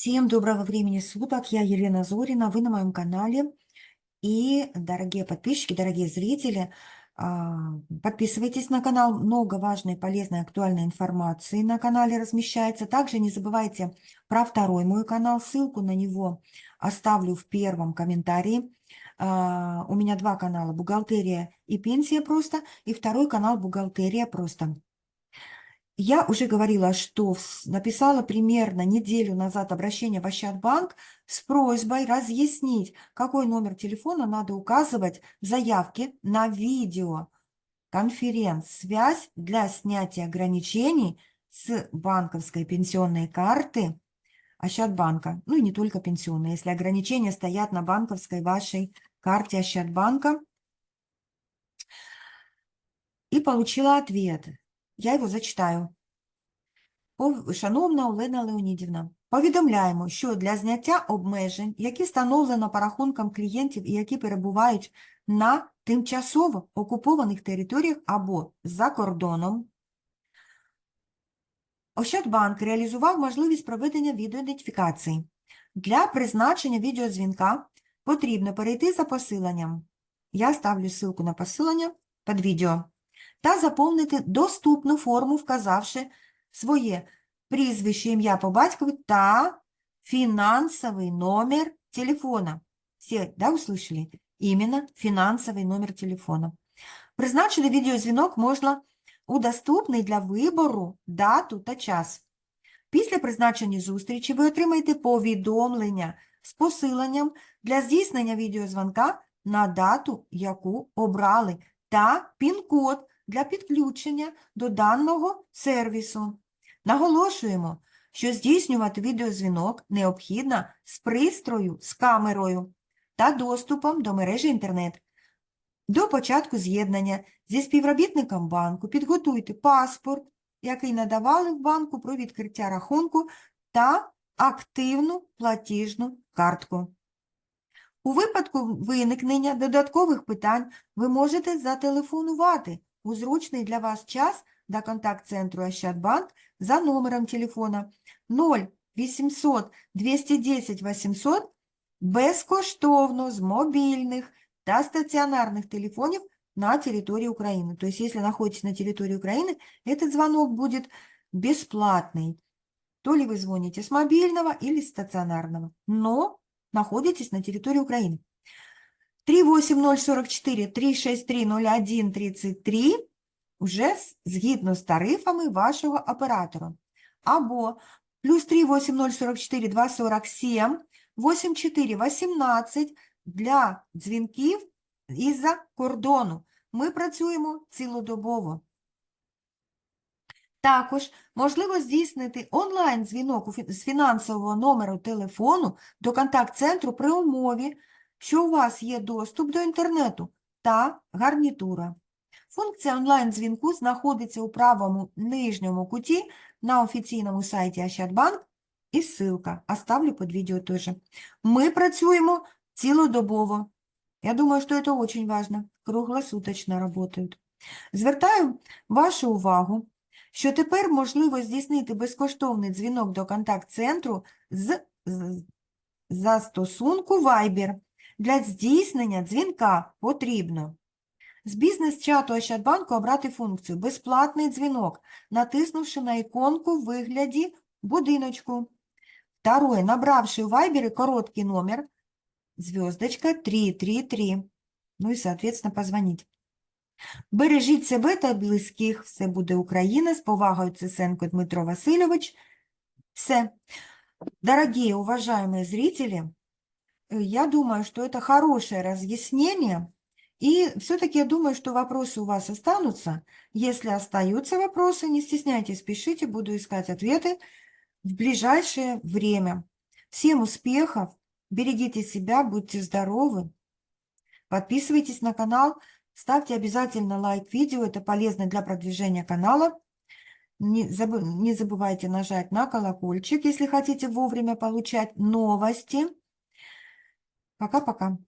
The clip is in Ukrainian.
Всем доброго времени суток, я Елена Зорина, вы на моем канале. И, дорогие подписчики, дорогие зрители, а, подписывайтесь на канал, много важной, полезной, актуальной информации на канале размещается. Также не забывайте про второй мой канал, ссылку на него оставлю в первом комментарии. А, У меня два канала, бухгалтерия и пенсия просто, и второй канал бухгалтерия просто. Я уже говорила, что написала примерно неделю назад обращение в Ощадбанк с просьбой разъяснить, какой номер телефона надо указывать в заявке на видео конференц-связь для снятия ограничений с банковской пенсионной карты Ощадбанка. Ну и не только пенсионные, если ограничения стоят на банковской вашей карте Ощадбанка. И получила ответ. Я його зачитаю. Шановна Олена Леонідівна, повідомляємо, що для зняття обмежень, які встановлено по рахункам клієнтів і які перебувають на тимчасово окупованих територіях або за кордоном, Ощадбанк реалізував можливість проведення відеоідентифікації. Для призначення відеодзвінка потрібно перейти за посиланням. Я ставлю ссылку на посилання під відео та заповнити доступну форму, вказавши своє прізвище, ім'я по батькові та фінансовий номер телефона. Все, да, услышали? Именно фінансовий номер телефона. Призначити відеозвінок можна у доступний для вибору дату та час. Після призначення зустрічі ви отримаєте повідомлення з посиланням для здійснення відеозвонка на дату, яку обрали, та пін-код для підключення до даного сервісу. Наголошуємо, що здійснювати відеозвінок необхідно з пристрою з камерою та доступом до мережі інтернет. До початку з'єднання зі співробітником банку підготуйте паспорт, який надавали в банку про відкриття рахунку та активну платіжну картку. У випадку виникнення додаткових питань ви можете зателефонувати у зручний для вас час до контакт-центру Ощадбанк за номером телефона 0 800 210 800 безкоштовно з мобільних та стаціонарних телефонів на территории Украины. То есть, если находитесь на территории Украины, этот звонок будет бесплатный. То ли вы звоните с мобильного или с стационарного, но находитесь на территории Украины. 38044 363 01 33 вже згідно з тарифами вашого оператора. Або плюс 38044 247 8418 для дзвінків із-за кордону. Ми працюємо цілодобово. Також можливо здійснити онлайн-дзвінок з фінансового номеру телефону до контакт-центру при умові, що у вас є доступ до інтернету та гарнітура. Функція онлайн-дзвінку знаходиться у правому нижньому куті на офіційному сайті Ощадбанк і ссылка. Оставлю під відео теж. Ми працюємо цілодобово. Я думаю, что это очень важно. Круглосуточно работають. Звертаю вашу увагу, що тепер можливо здійснити безкоштовний дзвінок до контакт-центру з застосунку Viber. Для здійснення дзвінка потрібно з бізнес-чату Ощадбанку обрати функцію «Безплатний дзвінок», натиснувши на іконку в вигляді будиночку. Второе. Набравши у Viber короткий номер звездочка 333. Ну і, соответственно, позвонить. Бережіть себе та близьких. Все буде Україна. З повагою Цесенко Дмитро Васильович. Все. Дорогие, уважаемые зрители, э, я думаю, что это хорошее разъяснение. И все-таки я думаю, что вопросы у вас останутся. Если остаются вопросы, не стесняйтесь, пишите, буду искать ответы в ближайшее время. Всем успехов! Берегите себя, будьте здоровы. Подписывайтесь на канал, ставьте обязательно лайк видео, это полезно для продвижения канала. Не, забы- не забывайте нажать на колокольчик, если хотите вовремя получать новости. Пока-пока.